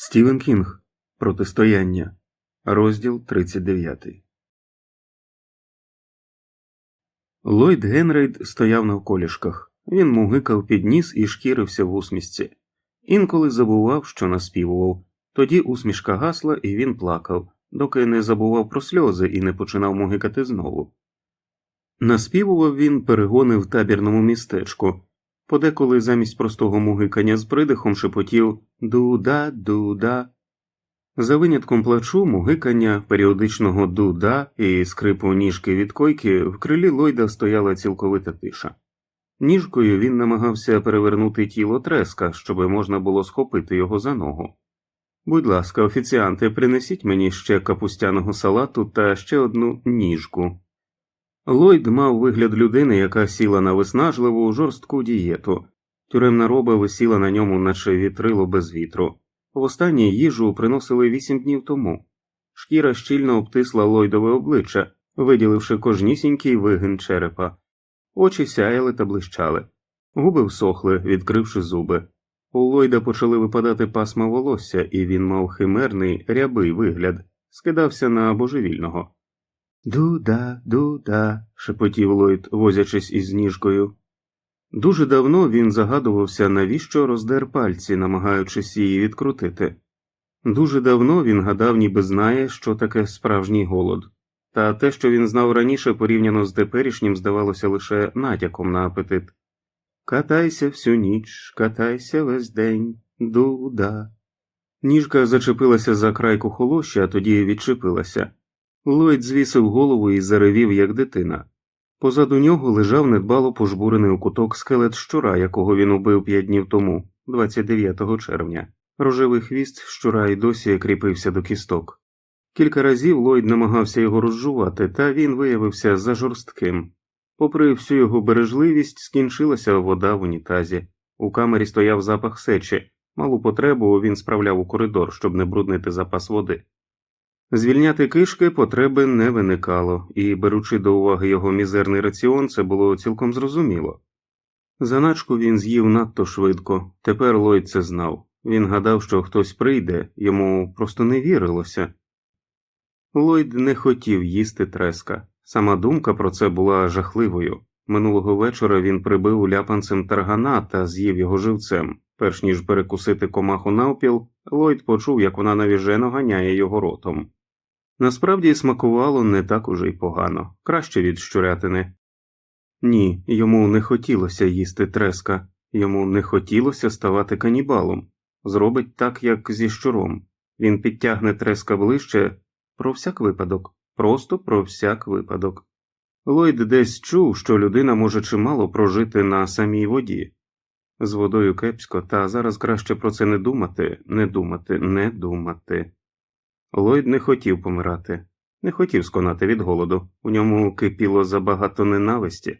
Стівен Кінг. Протистояння. Розділ 39. Ллойд Генрейд стояв на колішках. Він мугикав під ніс і шкірився в усмішці. Інколи забував, що наспівував. Тоді усмішка гасла, і він плакав, доки не забував про сльози і не починав мугикати знову. Наспівував він перегони в табірному містечку, подеколи замість простого мугикання з придихом шепотів дуда, дуда. За винятком плачу, мугикання, періодичного дуда і скрипу ніжки від койки в крилі Ллойда стояла цілковита тиша. Ніжкою він намагався перевернути тіло треска, щоби можна було схопити його за ногу. Будь ласка, офіціанти, принесіть мені ще капустяного салату та ще одну ніжку. Ллойд мав вигляд людини, яка сіла на виснажливу жорстку дієту. Тюремна роба висіла на ньому, наче вітрило без вітру. Востаннє їжу приносили вісім днів тому. Шкіра щільно обтисла Ллойдове обличчя, виділивши кожнісінький вигин черепа. Очі сяяли та блищали, губи всохли, відкривши зуби. У Ллойда почали випадати пасма волосся, і він мав химерний, рябий вигляд, скидався на божевільного. Дуда, дуда, шепотів Ллойд, возячись із ніжкою. Дуже давно він загадувався, навіщо роздер пальці, намагаючись її відкрутити. Дуже давно він гадав, ніби знає, що таке справжній голод, та те, що він знав раніше, порівняно з теперішнім, здавалося лише натяком на апетит. Катайся всю ніч, катайся весь день, дуда. Ніжка зачепилася за крайку холоща, а тоді відчепилася. Ллойд звісив голову і заревів, як дитина. Позаду нього лежав недбало пожбурений у куток скелет щура, якого він убив п'ять днів тому, 29 червня. Рожевий хвіст щура й досі кріпився до кісток. Кілька разів Ллойд намагався його розжувати, та він виявився зажорстким. Попри всю його бережливість, скінчилася вода в унітазі. У камері стояв запах сечі, малу потребу він справляв у коридор, щоб не бруднити запас води. Звільняти кишки потреби не виникало, і, беручи до уваги його мізерний раціон, це було цілком зрозуміло. Заначку він з'їв надто швидко, тепер Ллойд це знав. Він гадав, що хтось прийде, йому просто не вірилося. Ллойд не хотів їсти треска. Сама думка про це була жахливою. Минулого вечора він прибив ляпанцем таргана та з'їв його живцем. Перш ніж перекусити комаху навпіл, Ллойд почув, як вона навіжено ганяє його ротом. Насправді смакувало не так уже й погано, краще від щурятини. Ні, йому не хотілося їсти треска, йому не хотілося ставати канібалом. Зробить так, як зі щуром. Він підтягне треска ближче про всяк випадок, просто про всяк випадок. Ллойд десь чув, що людина може чимало прожити на самій воді. З водою кепсько, та зараз краще про це не думати, не думати, не думати. Ллойд не хотів помирати, не хотів сконати від голоду, у ньому кипіло забагато ненависті.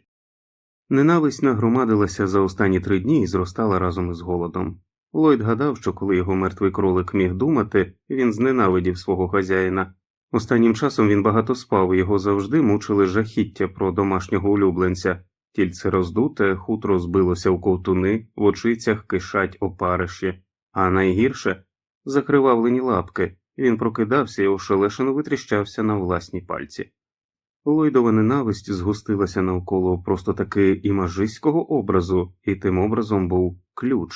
Ненависть нагромадилася за останні три дні і зростала разом із голодом. Ллойд гадав, що коли його мертвий кролик міг думати, він зненавидів свого хазяїна. Останнім часом він багато спав, його завжди мучили жахіття про домашнього улюбленця, тільце роздуте, хутро збилося у ковтуни, в очицях кишать опариші, а найгірше закривавлені лапки. Він прокидався і ошелешено витріщався на власні пальці. Лойдова ненависть згустилася навколо просто таки імажиського образу, і тим образом був ключ.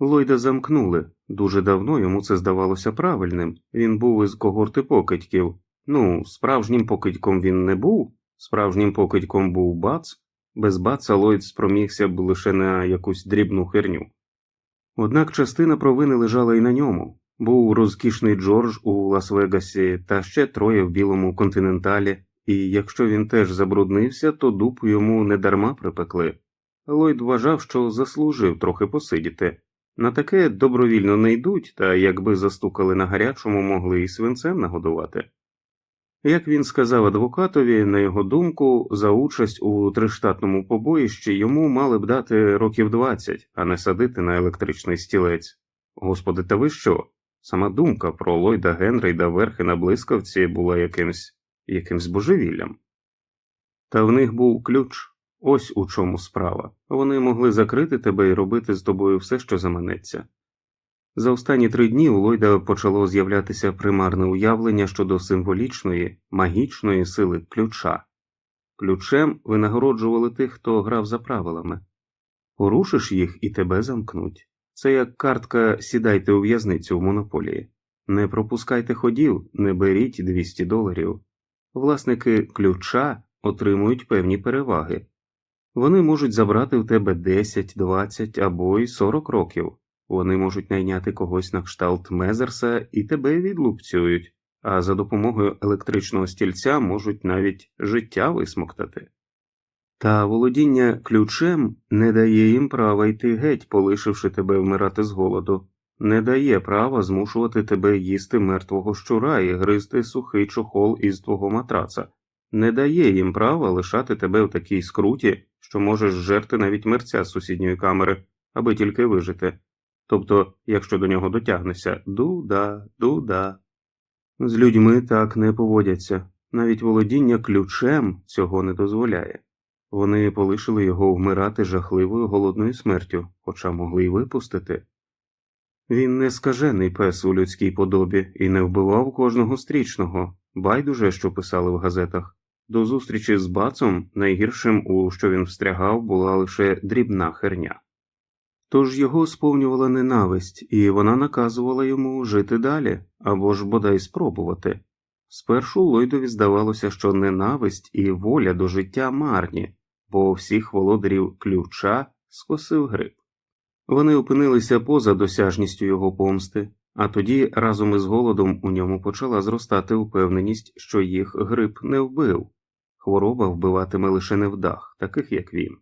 Лойда замкнули. Дуже давно йому це здавалося правильним. Він був із когорти покидьків. Ну, справжнім покидьком він не був, справжнім покидьком був бац, без баца Лойд спромігся б лише на якусь дрібну херню. Однак частина провини лежала і на ньому. Був розкішний Джордж у Лас-Вегасі та ще троє в білому континенталі, і якщо він теж забруднився, то дупу йому недарма припекли. Ллойд вважав, що заслужив трохи посидіти. На таке добровільно не йдуть, та якби застукали на гарячому, могли і свинцем нагодувати. Як він сказав адвокатові, на його думку, за участь у триштатному побоїщі йому мали б дати років 20, а не садити на електричний стілець. Господи, та ви що? Сама думка про Ллойда Генрейда верхи на блискавці була якимсь якимсь божевіллям. Та в них був ключ ось у чому справа. Вони могли закрити тебе і робити з тобою все, що заманеться. За останні три дні у Ллойда почало з'являтися примарне уявлення щодо символічної, магічної сили ключа. Ключем винагороджували тих, хто грав за правилами. Порушиш їх і тебе замкнуть. Це як картка сідайте у в'язницю в монополії. Не пропускайте ходів, не беріть 200 доларів. Власники ключа отримують певні переваги. Вони можуть забрати в тебе 10, 20 або й 40 років. Вони можуть найняти когось на кшталт Мезерса і тебе відлупцюють, а за допомогою електричного стільця можуть навіть життя висмоктати. Та володіння ключем не дає їм права йти геть, полишивши тебе вмирати з голоду, не дає права змушувати тебе їсти мертвого щура і гризти сухий чохол із твого матраца, не дає їм права лишати тебе в такій скруті, що можеш жерти навіть мерця з сусідньої камери, аби тільки вижити. Тобто, якщо до нього дотягнешся дуда, дуда. З людьми так не поводяться, навіть володіння ключем цього не дозволяє. Вони полишили його вмирати жахливою голодною смертю, хоча могли й випустити. Він не скажений пес у людській подобі і не вбивав кожного стрічного, байдуже, що писали в газетах. До зустрічі з бацом найгіршим, у що він встрягав, була лише дрібна херня. Тож його сповнювала ненависть, і вона наказувала йому жити далі або ж бодай спробувати. Спершу Ллойдові здавалося, що ненависть і воля до життя марні, бо всіх володарів ключа скосив гриб. Вони опинилися поза досяжністю його помсти, а тоді разом із голодом у ньому почала зростати впевненість, що їх гриб не вбив. Хвороба вбиватиме лише невдах, таких як він.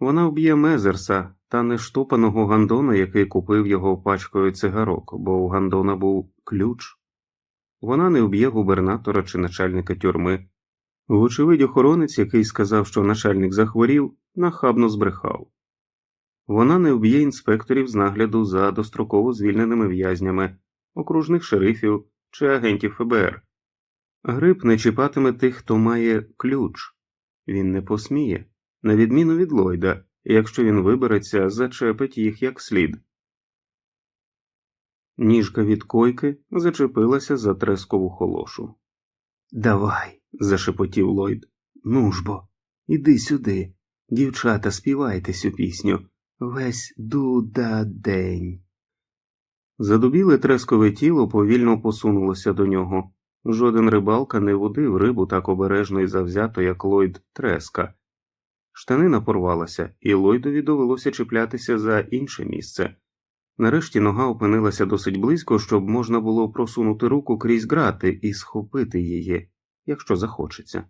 Вона вб'є Мезерса та нештопаного Гандона, який купив його пачкою цигарок, бо у Гандона був ключ. Вона не вб'є губернатора чи начальника тюрми. Вочевидь, охоронець, який сказав, що начальник захворів, нахабно збрехав. Вона не вб'є інспекторів з нагляду за достроково звільненими в'язнями, окружних шерифів чи агентів ФБР. Гриб не чіпатиме тих, хто має ключ. Він не посміє, на відміну від Ллойда, якщо він вибереться, зачепить їх як слід. Ніжка від койки зачепилася за трескову холошу. Давай, зашепотів Ллойд. Ну ж бо, іди сюди. Дівчата, співайте цю пісню. Весь дуда день. Задубіле трескове тіло повільно посунулося до нього. Жоден рибалка не водив рибу так обережно і завзято, як Ллойд треска. Штанина порвалася, і Ллойдові довелося чіплятися за інше місце. Нарешті нога опинилася досить близько, щоб можна було просунути руку крізь грати і схопити її, якщо захочеться.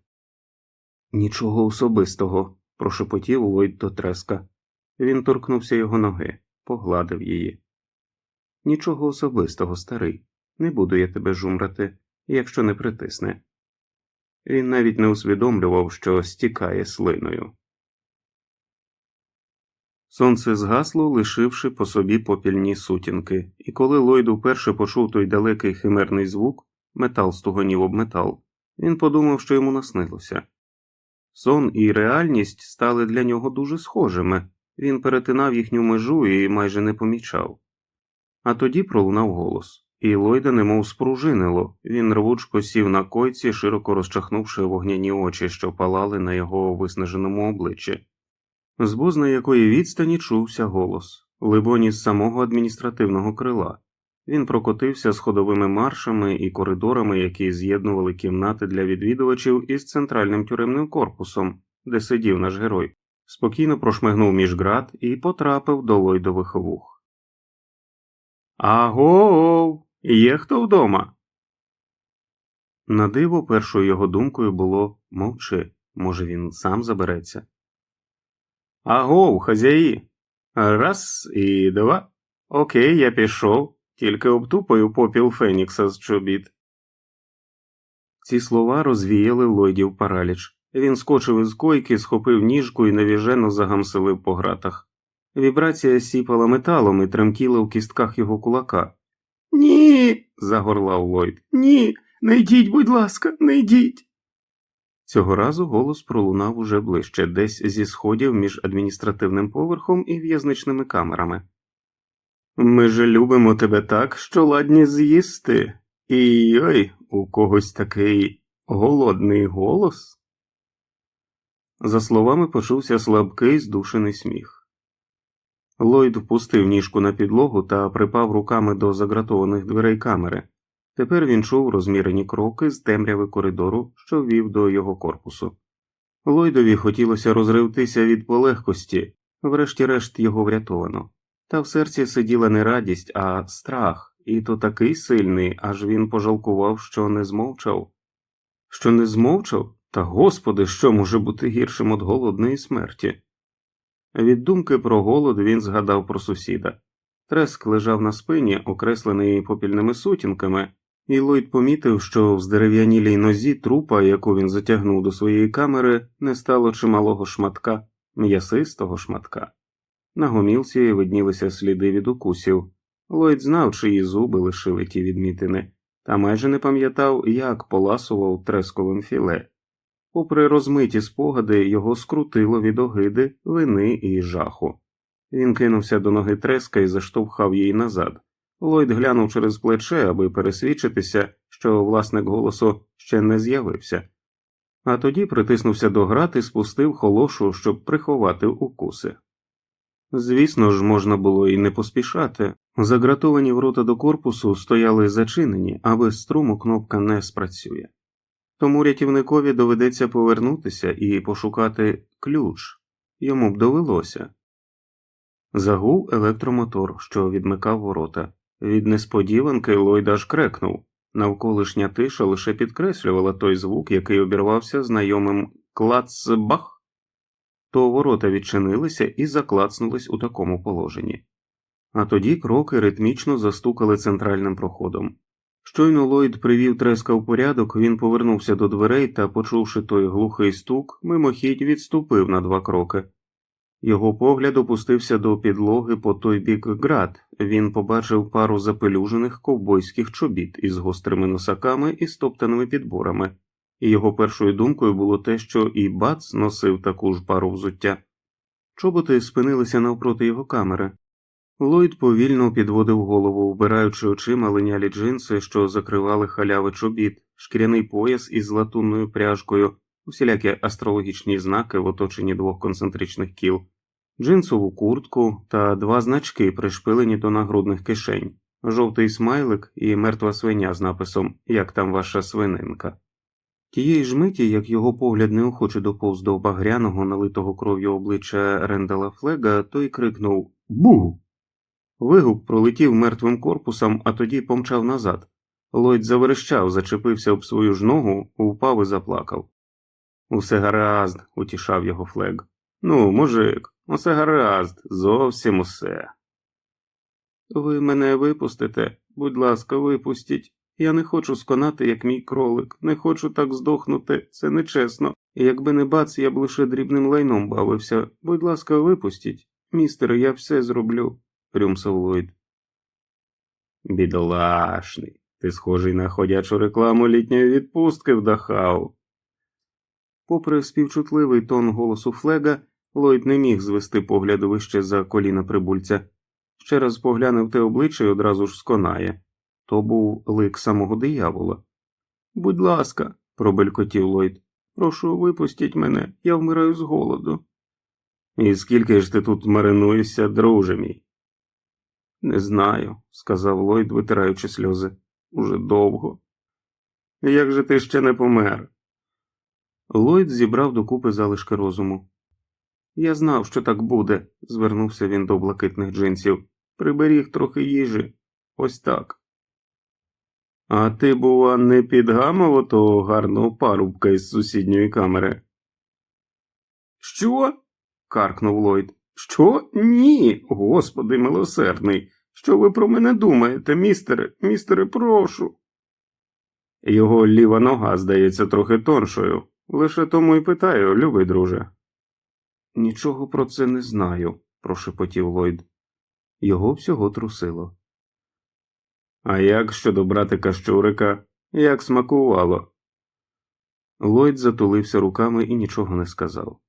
Нічого особистого, прошепотів Ллойд до треска. Він торкнувся його ноги, погладив її. Нічого особистого, старий, не буду я тебе жумрати, якщо не притисне. Він навіть не усвідомлював, що стікає слиною. Сонце згасло, лишивши по собі попільні сутінки, і коли Ллойд уперше почув той далекий химерний звук, метал стугонів об метал, він подумав, що йому наснилося. Сон і реальність стали для нього дуже схожими, він перетинав їхню межу і майже не помічав. А тоді пролунав голос, і Ллойда немов спружинило, він рвучко сів на койці, широко розчахнувши вогняні очі, що палали на його виснаженому обличчі. З бозна якої відстані чувся голос, либоні з самого адміністративного крила. Він прокотився сходовими маршами і коридорами, які з'єднували кімнати для відвідувачів із центральним тюремним корпусом, де сидів наш герой, спокійно прошмигнув між град і потрапив до лойдових вух. Агов, є хто вдома? На диво першою його думкою було мовчи, може, він сам забереться. Агов, хазяї. Раз і два. Окей, я пішов, тільки обтупаю попіл Фенікса з чобіт. Ці слова розвіяли Лойдів параліч. Він скочив із койки, схопив ніжку і навіжено загамселив по гратах. Вібрація сіпала металом і тремтіла в кістках його кулака. Ні. загорлав Ллойд. Ні. Не йдіть, будь ласка, не йдіть. Цього разу голос пролунав уже ближче, десь зі сходів між адміністративним поверхом і в'язничними камерами. Ми же любимо тебе так, що ладні з'їсти. І ой, у когось такий голодний голос. За словами почувся слабкий здушений сміх. Ллойд впустив ніжку на підлогу та припав руками до загратованих дверей камери. Тепер він чув розмірені кроки з темряви коридору, що вів до його корпусу. Ллойдові хотілося розривтися від полегкості, врешті-решт його врятовано. Та в серці сиділа не радість, а страх, і то такий сильний, аж він пожалкував, що не змовчав. Що не змовчав? Та господи, що може бути гіршим від голодної смерті? Від думки про голод він згадав про сусіда. Треск лежав на спині, окреслений попільними сутінками, і Ллойд помітив, що в здерев'янілій нозі трупа, яку він затягнув до своєї камери, не стало чималого шматка, м'ясистого шматка. На гомілці виднілися сліди від укусів. Ллойд знав, чиї зуби лишили ті відмітини, та майже не пам'ятав, як поласував тресковим філе. Попри розмиті спогади, його скрутило від огиди, вини і жаху. Він кинувся до ноги треска і заштовхав її назад. Ллойд глянув через плече, аби пересвідчитися, що власник голосу ще не з'явився, а тоді притиснувся до град і спустив холошу, щоб приховати укуси. Звісно ж, можна було і не поспішати. Загратовані ворота до корпусу стояли зачинені, а без струму кнопка не спрацює. Тому рятівникові доведеться повернутися і пошукати ключ йому б довелося. Загув електромотор, що відмикав ворота. Від несподіванки Ллойд аж крекнув. Навколишня тиша лише підкреслювала той звук, який обірвався знайомим клацбах. То ворота відчинилися і заклацнулись у такому положенні. А тоді кроки ритмічно застукали центральним проходом. Щойно Ллойд привів треска в порядок, він повернувся до дверей та, почувши той глухий стук, мимохідь відступив на два кроки. Його погляд опустився до підлоги по той бік град. Він побачив пару запелюжених ковбойських чобіт із гострими носаками і стоптаними підборами, і його першою думкою було те, що і Бац носив таку ж пару взуття. Чоботи спинилися навпроти його камери. Ллойд повільно підводив голову, вбираючи очима линялі джинси, що закривали халяви чобіт, шкіряний пояс із латунною пряжкою, усілякі астрологічні знаки в оточенні двох концентричних кіл, джинсову куртку та два значки, пришпилені до нагрудних кишень, жовтий смайлик і мертва свиня з написом Як там ваша свининка. Тієї ж миті, як його погляд неохоче доповз до багряного, налитого кров'ю обличчя Рендала Флега, той крикнув Бу. Вигук пролетів мертвим корпусом, а тоді помчав назад. Ллойд заверещав, зачепився об свою ж ногу, впав і заплакав. Усе гаразд, утішав його Флег. Ну, мужик, усе гаразд, зовсім усе. Ви мене випустите, будь ласка, випустіть. Я не хочу сконати, як мій кролик, не хочу так здохнути, це нечесно. Якби не бац, я б лише дрібним лайном бавився. Будь ласка, випустіть. Містере, я все зроблю, рюмсав Ллойд. Бідолашний, ти схожий на ходячу рекламу літньої відпустки в Дахау. Попри співчутливий тон голосу Флега, Ллойд не міг звести погляд вище за коліна прибульця. Ще раз поглянув те обличчя і одразу ж сконає. То був лик самого диявола. Будь ласка, пробелькотів Ллойд, прошу випустіть мене, я вмираю з голоду. І скільки ж ти тут маринуєшся, друже мій? Не знаю, сказав Ллойд, витираючи сльози. Уже довго. Як же ти ще не помер? Ллойд зібрав докупи залишки розуму. Я знав, що так буде, звернувся він до блакитних джинсів. Приберіг трохи їжі. Ось так. А ти, бува, не підгамав отого гарного парубка із сусідньої камери? Що? каркнув Ллойд. Що? Ні, господи милосердний. Що ви про мене думаєте, містере, містере, прошу. Його ліва нога здається трохи тоншою. Лише тому й питаю, любий друже. Нічого про це не знаю, прошепотів Ллойд. Його всього трусило. А як щодо братика щурика, як смакувало? Ллойд затулився руками і нічого не сказав.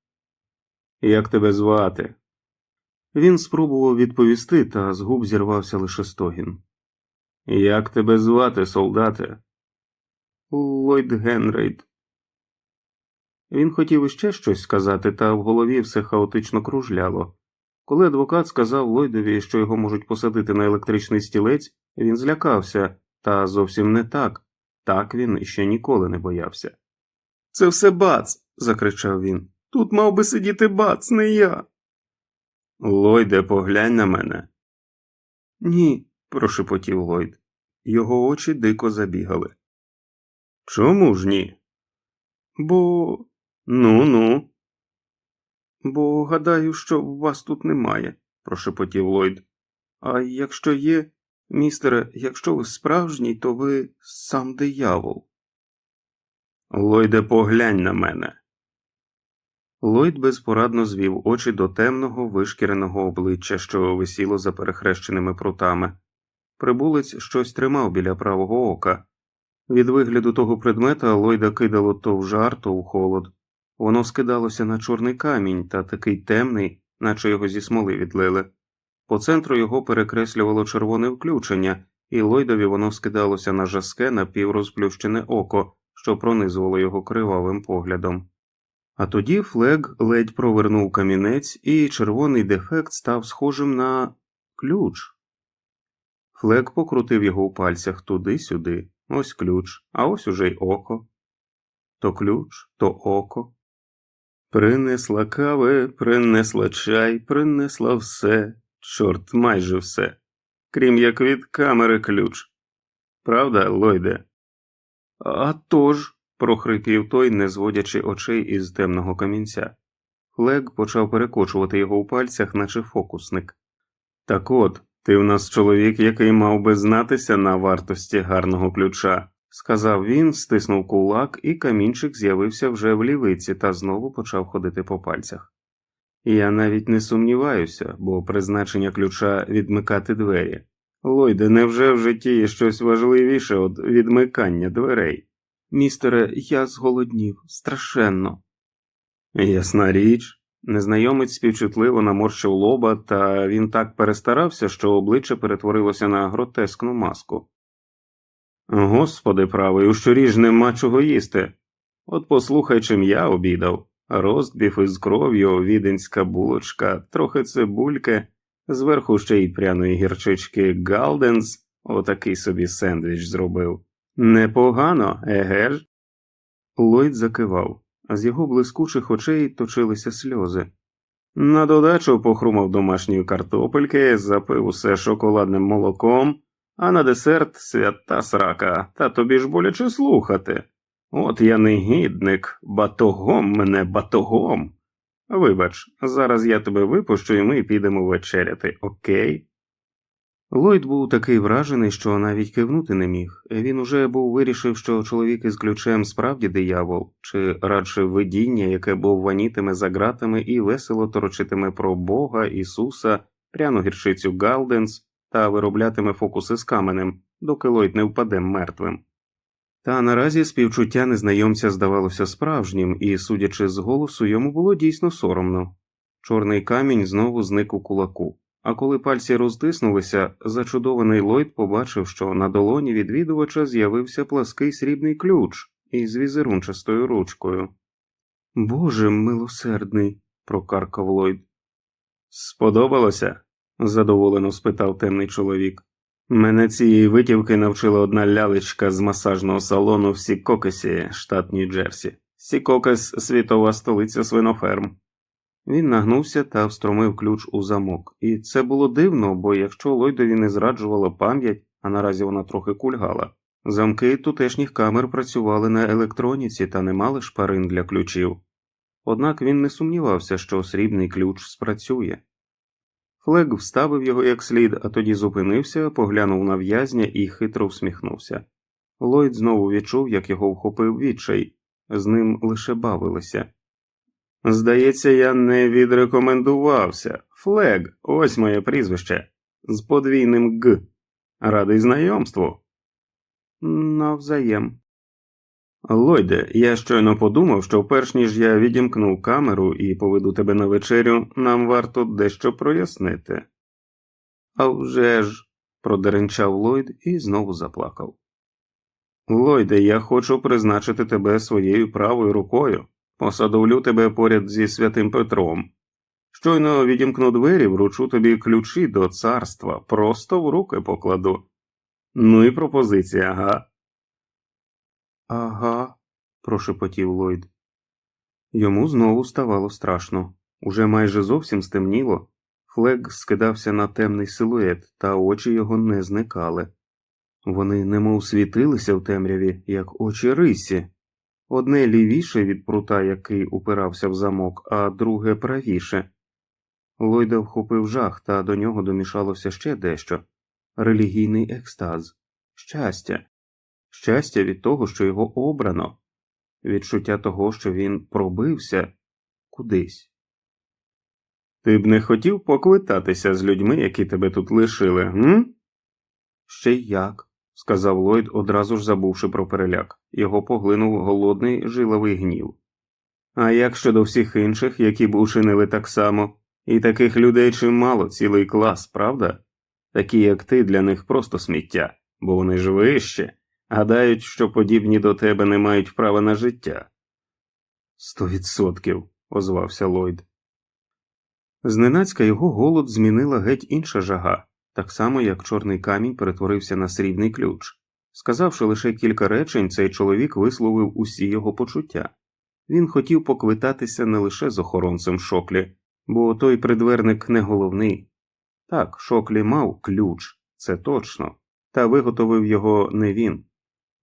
Як тебе звати? Він спробував відповісти, та з губ зірвався лише стогін. Як тебе звати, солдате? Ллойд Генрейд. Він хотів іще щось сказати, та в голові все хаотично кружляло. Коли адвокат сказав Ллойдові, що його можуть посадити на електричний стілець, він злякався, та зовсім не так. Так він іще ніколи не боявся. Це все бац. закричав він. Тут мав би сидіти бац, не я. Ллойде, поглянь на мене. Ні, прошепотів Ллойд. Його очі дико забігали. Чому ж ні? Бо. Ну ну. Бо гадаю, що вас тут немає, прошепотів Ллойд. А якщо є, містере, якщо ви справжній, то ви сам диявол. Ллойде, поглянь на мене. Ллойд безпорадно звів очі до темного вишкіреного обличчя, що висіло за перехрещеними прутами. Прибулець щось тримав біля правого ока. Від вигляду того предмета Ллойда кидало то в жар, то в холод. Воно скидалося на чорний камінь та такий темний, наче його зі смоли відлили. По центру його перекреслювало червоне включення, і Ллойдові воно скидалося на жаске напіврозплющене око, що пронизувало його кривавим поглядом. А тоді Флег ледь провернув камінець, і червоний дефект став схожим на ключ. Флег покрутив його у пальцях туди-сюди, ось ключ, а ось уже й око. То ключ, то око. Принесла кави, принесла чай, принесла все, чорт майже все, крім як від камери ключ. Правда, Лойде? А тож, прохрипів той, не зводячи очей із темного камінця. Флег почав перекочувати його у пальцях, наче фокусник. Так от, ти в нас чоловік, який мав би знатися на вартості гарного ключа, сказав він, стиснув кулак, і камінчик з'явився вже в лівиці та знову почав ходити по пальцях. Я навіть не сумніваюся, бо призначення ключа відмикати двері. Лойде, невже в житті є щось важливіше від відмикання дверей? Містере, я зголоднів, страшенно. Ясна річ. Незнайомець співчутливо наморщив лоба, та він так перестарався, що обличчя перетворилося на гротескну маску. Господи правий, у щорі ж нема чого їсти. От послухай, чим я обідав. Ростбіф із кров'ю, віденська булочка, трохи цибульки, зверху ще й пряної гірчички Галденс, отакий собі сендвіч зробив. Непогано, еге ж? Ллойд закивав, а з його блискучих очей точилися сльози. На додачу похрумав домашньої картопельки, запив усе шоколадним молоком, а на десерт свята срака, та тобі ж боляче слухати. От я негідник, батогом мене батогом. Вибач, зараз я тебе випущу і ми підемо вечеряти, окей? Ллойд був такий вражений, що навіть кивнути не міг. Він уже був вирішив, що чоловік із ключем справді диявол, чи радше видіння, яке бовванітиме за ґратами і весело торочитиме про Бога, Ісуса, пряну гірчицю Галденс та вироблятиме фокуси з каменем, доки Ллойд не впаде мертвим. Та наразі співчуття незнайомця здавалося справжнім, і, судячи з голосу, йому було дійсно соромно. Чорний камінь знову зник у кулаку. А коли пальці розтиснулися, зачудований Ллойд побачив, що на долоні відвідувача з'явився плаский срібний ключ із візерунчастою ручкою. Боже милосердний, прокаркав Ллойд. Сподобалося? Задоволено спитав темний чоловік. Мене цієї витівки навчила одна лялечка з масажного салону в Сікокесі, штат Нью-Джерсі. Сікокес світова столиця свиноферм. Він нагнувся та встромив ключ у замок, і це було дивно, бо якщо Ллойдові не зраджувала пам'ять, а наразі вона трохи кульгала, замки тутешніх камер працювали на електроніці та не мали шпарин для ключів. Однак він не сумнівався, що срібний ключ спрацює. Флег вставив його як слід, а тоді зупинився, поглянув на в'язня і хитро всміхнувся. Ллойд знову відчув, як його вхопив відчай, з ним лише бавилися. Здається, я не відрекомендувався. Флег, ось моє прізвище. З подвійним Г. Радий знайомству. Навзаєм. Лойде, я щойно подумав, що перш ніж я відімкнув камеру і поведу тебе на вечерю, нам варто дещо прояснити. «А вже ж», – продеренчав Ллойд і знову заплакав. Ллойде, я хочу призначити тебе своєю правою рукою, посадовлю тебе поряд зі святим Петром. Щойно відімкну двері, вручу тобі ключі до царства, просто в руки покладу. Ну і пропозиція, ага. Ага, прошепотів Ллойд. Йому знову ставало страшно. Уже майже зовсім стемніло. Флег скидався на темний силует, та очі його не зникали. Вони немов світилися в темряві, як очі рисі, одне лівіше від прута, який упирався в замок, а друге правіше. Лойда вхопив жах, та до нього домішалося ще дещо релігійний екстаз, щастя, щастя від того, що його обрано, відчуття того, що він пробився кудись. Ти б не хотів поквитатися з людьми, які тебе тут лишили, м? Ще як, сказав Ллойд, одразу ж забувши про переляк. Його поглинув голодний жиловий гнів. А як щодо всіх інших, які б учинили так само, і таких людей чимало цілий клас, правда? Такі, як ти, для них просто сміття, бо вони ж вище, гадають, що подібні до тебе не мають права на життя. Сто відсотків, озвався Ллойд. Зненацька його голод змінила геть інша жага, так само як чорний камінь перетворився на срібний ключ. Сказавши лише кілька речень, цей чоловік висловив усі його почуття. Він хотів поквитатися не лише з охоронцем шоклі, бо той придверник не головний. Так, шоклі мав ключ, це точно, та виготовив його не він.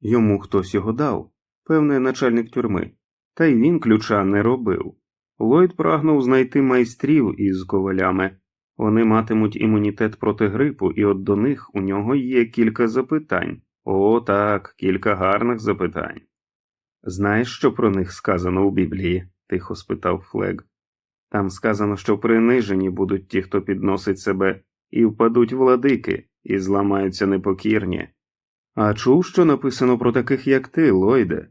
Йому хтось його дав, певне, начальник тюрми, та й він ключа не робив. Ллойд прагнув знайти майстрів із ковалями. Вони матимуть імунітет проти грипу, і от до них у нього є кілька запитань. О, так, кілька гарних запитань. Знаєш, що про них сказано у Біблії? тихо спитав Флег. Там сказано, що принижені будуть ті, хто підносить себе, і впадуть владики, і зламаються непокірні. А чув, що написано про таких, як ти, Лойде?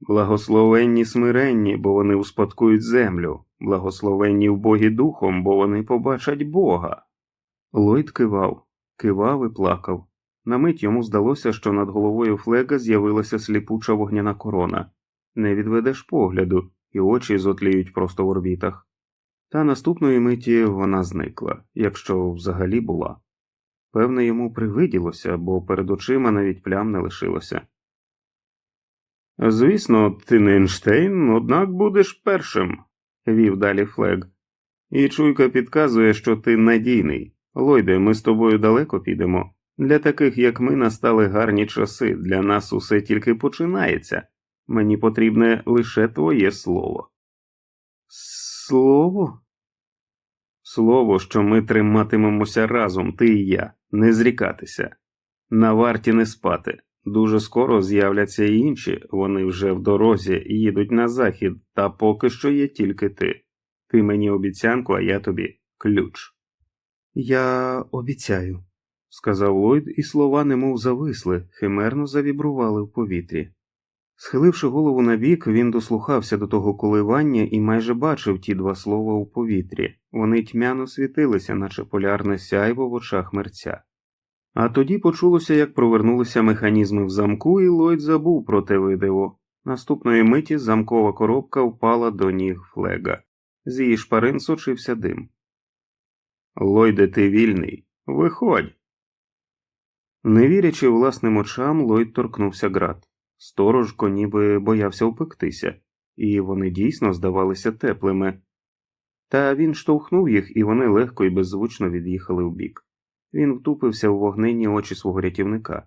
Благословенні смиренні, бо вони успадкують землю, благословенні в Богі духом, бо вони побачать Бога. Лойд кивав, кивав і плакав. На мить йому здалося, що над головою флега з'явилася сліпуча вогняна корона. Не відведеш погляду, і очі зотліють просто в орбітах. Та наступної миті вона зникла, якщо взагалі була. Певне, йому привиділося, бо перед очима навіть плям не лишилося. Звісно, ти не Ейнштейн, однак будеш першим, вів далі Флег. І чуйка підказує, що ти надійний. Лойде, ми з тобою далеко підемо. Для таких, як ми, настали гарні часи, для нас усе тільки починається. Мені потрібне лише твоє слово. Слово? Слово, що ми триматимемося разом, ти і я, не зрікатися. На варті не спати. Дуже скоро з'являться і інші, вони вже в дорозі їдуть на захід, та поки що є тільки ти. Ти мені обіцянку, а я тобі ключ. Я обіцяю, сказав Ллойд, і слова немов зависли, химерно завібрували в повітрі. Схиливши голову на бік, він дослухався до того коливання і майже бачив ті два слова у повітрі. Вони тьмяно світилися, наче полярне сяйво в очах мерця. А тоді почулося, як провернулися механізми в замку, і Ллойд забув про те видиво. Наступної миті замкова коробка впала до ніг флега. З її шпарин сочився дим. Ллойде, ти вільний. Виходь. Не вірячи власним очам, Ллойд торкнувся град. Сторожко ніби боявся впектися, і вони дійсно здавалися теплими. Та він штовхнув їх, і вони легко і беззвучно від'їхали вбік. Він втупився у вогненні очі свого рятівника.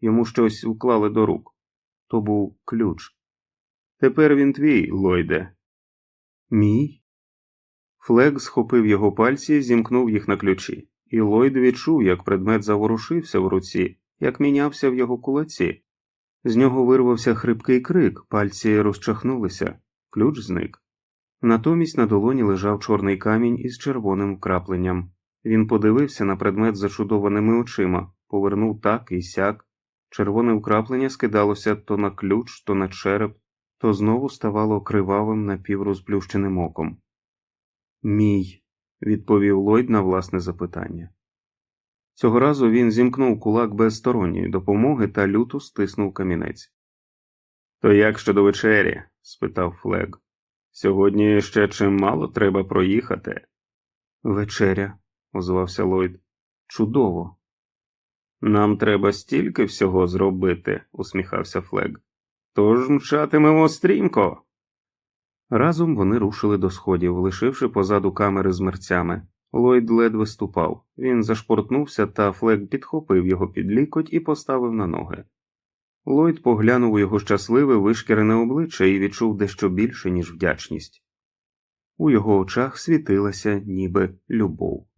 Йому щось вклали до рук. То був ключ. Тепер він твій, Лойде. Мій? Флег схопив його пальці, зімкнув їх на ключі, і Лойд відчув, як предмет заворушився в руці, як мінявся в його кулаці. З нього вирвався хрипкий крик, пальці розчахнулися, ключ зник. Натомість на долоні лежав чорний камінь із червоним вкрапленням. Він подивився на предмет зачудованими очима, повернув так і сяк, Червоне вкраплення скидалося то на ключ, то на череп, то знову ставало кривавим напіврозплющеним оком. Мій, відповів Ллойд на власне запитання. Цього разу він зімкнув кулак без сторонньої допомоги та люто стиснув камінець. То як щодо вечері? спитав Флег. Сьогодні ще чимало треба проїхати. Вечеря, озвався Ллойд. Чудово. Нам треба стільки всього зробити, усміхався Флег. Тож мчатимемо стрімко. Разом вони рушили до сходів, лишивши позаду камери з мерцями. Ллойд ледве ступав. Він зашпортнувся, та Флек підхопив його під лікоть і поставив на ноги. Ллойд поглянув у його щасливе вишкірене обличчя і відчув дещо більше, ніж вдячність. У його очах світилася ніби любов.